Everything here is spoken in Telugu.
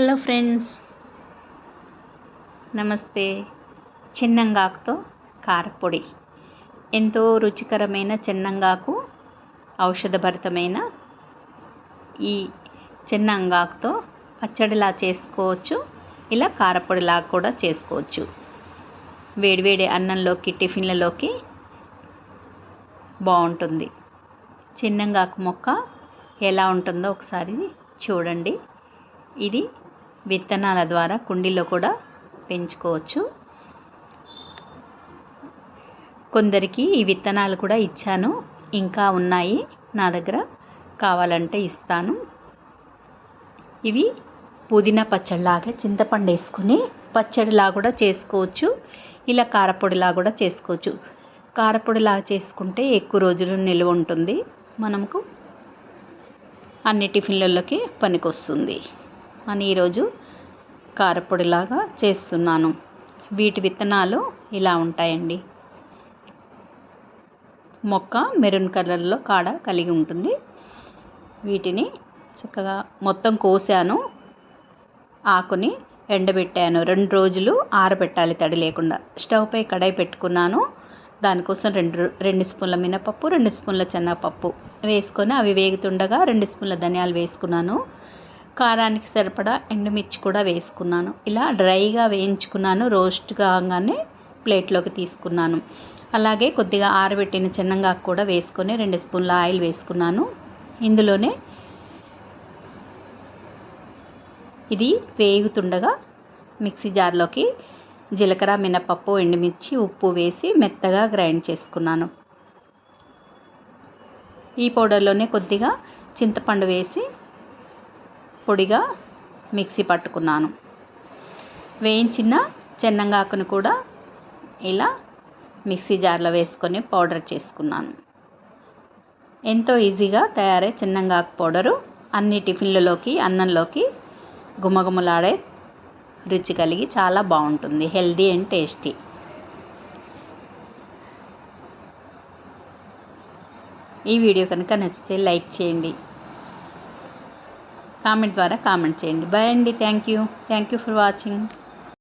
Hello friends. నమస్తే. చిన్నంగాకుతో కారపొడి. ఎంతో రుచికరమైన చిన్నంగాకు ఔషధభరితమైన ఈ చిన్నంగాకుతో పచ్చడిలా చేసుకోవచ్చు. ఇలా కారపొడిలా కూడా చేసుకోవచ్చు. వేడివేడి అన్నంలోకి టిఫిన్లలోకి బాగుంటుంది. చిన్నంగాకు మొక్క ఎలా ఉంటుందో ఒకసారి చూడండి. ఇది విత్తనాల ద్వారా కుండీలో కూడా పెంచుకోవచ్చు. కొందరికి ఈ విత్తనాలు కూడా ఇచ్చాను. ఇంకా ఉన్నాయి నా దగ్గర కావాలంటే ఇస్తాను. ఇవి పుదీనా పచ్చడిలాగా చింతపండు వేసుకుని పచ్చడిలా కూడా చేసుకోవచ్చు. ఇలా కారపొడిలా కూడా చేసుకోవచ్చు. కారపొడిలా చేసుకుంటే ఎక్కువ రోజులు నిల్వ ఉంటుంది. మనకు అన్ని టిఫిన్లలోకి పనికొస్తుంది. అని ఈరోజు కారపొడిలాగా చేస్తున్నాను. వీటి విత్తనాలు ఇలా ఉంటాయండి. మొక్క మెరూన్ కలర్లో కాడ కలిగి ఉంటుంది. వీటిని చక్కగా మొత్తం కోసాను. ఆకుని ఎండబెట్టాను. రెండు రోజులు ఆరబెట్టాలి తడి లేకుండా. స్టవ్పై కడాయి పెట్టుకున్నాను. దానికోసం రెండు రెండు స్పూన్ల మినపప్పు రెండు స్పూన్ల చెన్నపప్పు వేసుకొని అవి వేగుతుండగా రెండు స్పూన్ల ధనియాలు వేసుకున్నాను. కారానికి సరిపడా ఎండుమిర్చి కూడా వేసుకున్నాను. ఇలా డ్రైగా వేయించుకున్నాను. రోస్ట్ కాగానే ప్లేట్లోకి తీసుకున్నాను. అలాగే కొద్దిగా ఆరబెట్టిన చిన్నంగాకు కూడా వేసుకొని రెండు స్పూన్ల ఆయిల్ వేసుకున్నాను. ఇందులోనే ఇది వేగుతుండగా మిక్సీ జార్లోకి జీలకర్ర మినపప్పు ఎండుమిర్చి ఉప్పు వేసి మెత్తగా గ్రైండ్ చేసుకున్నాను. ఈ పౌడర్లోనే కొద్దిగా చింతపండు వేసి పొడిగా మిక్సీ పట్టుకున్నాను. వేయించిన చెన్నంగాకును కూడా ఇలా మిక్సీ జార్లో వేసుకొని పౌడర్ చేసుకున్నాను. ఎంతో ఈజీగా తయారై చిన్నంగాకు పౌడరు అన్ని టిఫిన్లలోకి అన్నంలోకి గుమగుమలాడే రుచి కలిగి చాలా బాగుంటుంది. Healthy and tasty. ఈ వీడియో కనుక నచ్చితే లైక్ చేయండి. కామెంట్ ద్వారా కామెంట్ చేయండి. బాయ్ అండి. Thank you. Thank you for watching.